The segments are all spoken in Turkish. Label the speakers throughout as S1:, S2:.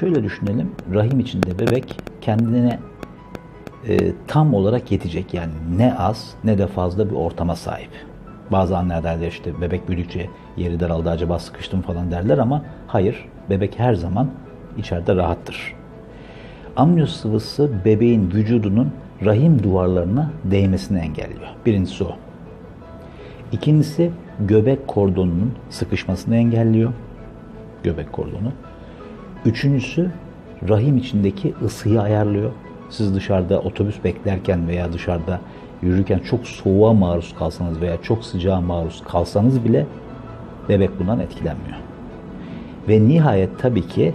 S1: Şöyle düşünelim. Rahim içinde bebek kendine e, tam olarak yetecek. Yani ne az ne de fazla bir ortama sahip. Bazı anneler derler işte bebek büyüdükçe yeri daraldı acaba sıkıştım falan derler ama hayır. Bebek her zaman içeride rahattır. Amniyoz sıvısı bebeğin vücudunun rahim duvarlarına değmesini engelliyor. Birincisi o. İkincisi göbek kordonunun sıkışmasını engelliyor. Göbek kordonu. Üçüncüsü rahim içindeki ısıyı ayarlıyor. Siz dışarıda otobüs beklerken veya dışarıda yürürken çok soğuğa maruz kalsanız veya çok sıcağa maruz kalsanız bile bebek bundan etkilenmiyor. Ve nihayet tabii ki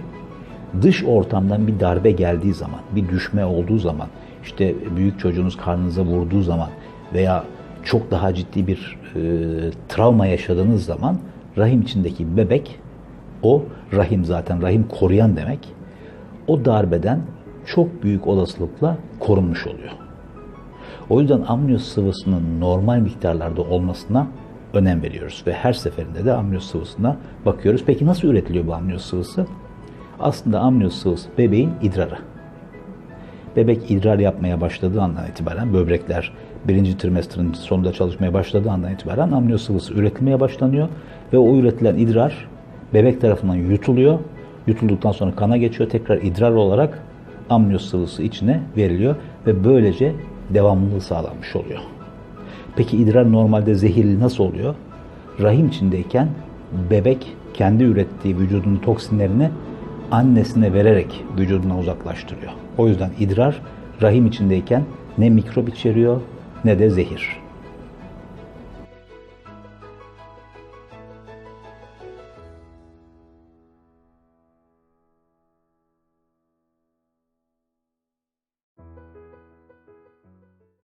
S1: dış ortamdan bir darbe geldiği zaman, bir düşme olduğu zaman, işte büyük çocuğunuz karnınıza vurduğu zaman veya çok daha ciddi bir e, travma yaşadığınız zaman rahim içindeki bebek, o rahim zaten rahim koruyan demek, o darbeden çok büyük olasılıkla korunmuş oluyor. O yüzden amniyoz sıvısının normal miktarlarda olmasına önem veriyoruz ve her seferinde de amniyoz sıvısına bakıyoruz. Peki nasıl üretiliyor bu amniyoz sıvısı? Aslında amniyoz sıvısı bebeğin idrarı. Bebek idrar yapmaya başladığı andan itibaren böbrekler birinci trimestrin sonunda çalışmaya başladığı andan itibaren amniyoz sıvısı üretilmeye başlanıyor ve o üretilen idrar bebek tarafından yutuluyor. Yutulduktan sonra kana geçiyor. Tekrar idrar olarak amniyoz sıvısı içine veriliyor ve böylece devamlılığı sağlanmış oluyor. Peki idrar normalde zehirli nasıl oluyor? Rahim içindeyken bebek kendi ürettiği vücudun toksinlerini annesine vererek vücuduna uzaklaştırıyor. O yüzden idrar rahim içindeyken ne mikrop içeriyor ne de zehir.